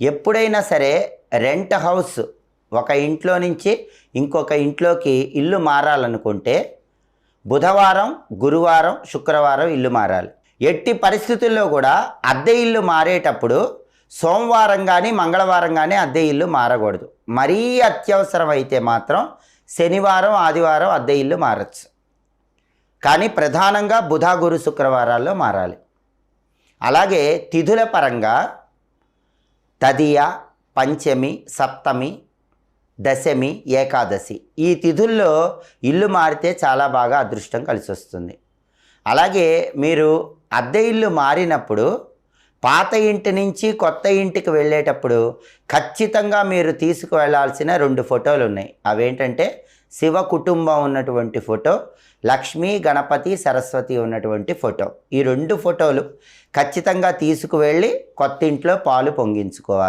ఎప్పుడైనా సరే rent house ఒక ఇంట్లో నుంచి ఇంకొక ఇంట్లోకి ఇల్లు మారాలనుకుంటే బుధవారం గురువారం శుక్రవారం ఇల్లు మారాలి. ఎట్టి పరిస్థితుల్లో కూడా అద్దె ఇల్లు మారేటప్పుడు సోమవారం కానీ మంగళవారం కానీ అద్దె ఇల్లు మారకూడదు. మరీ అత్యవసరం అయితే మాత్రం శనివారం ఆదివారం అద్దె ఇల్లు మారచ్చు. కానీ ప్రధానంగా బుధ గురు శుక్రవారాల్లో మారాలి. అలాగే తిథుల పరంగా తదియ పంచమి సప్తమి దశమి ఏకాదశి. ఈ తిథుల్లో ఇల్లు మారితే చాలా బాగా అదృష్టం కలిసి వస్తుంది అలాగే మీరు అద్దె ఇల్లు మారినప్పుడు పాత ఇంటి నుంచి కొత్త ఇంటికి వెళ్ళేటప్పుడు ఖచ్చితంగా మీరు తీసుకువెళ్ళాల్సిన రెండు ఫోటోలు ఉన్నాయి అవేంటంటే శివ కుటుంబం ఉన్నటువంటి ఫోటో లక్ష్మీ గణపతి సరస్వతి ఉన్నటువంటి ఫోటో. ఈ రెండు ఫోటోలు ఖచ్చితంగా తీసుకువెళ్ళి కొత్త ఇంట్లో పాలు పొంగించుకోవాలి.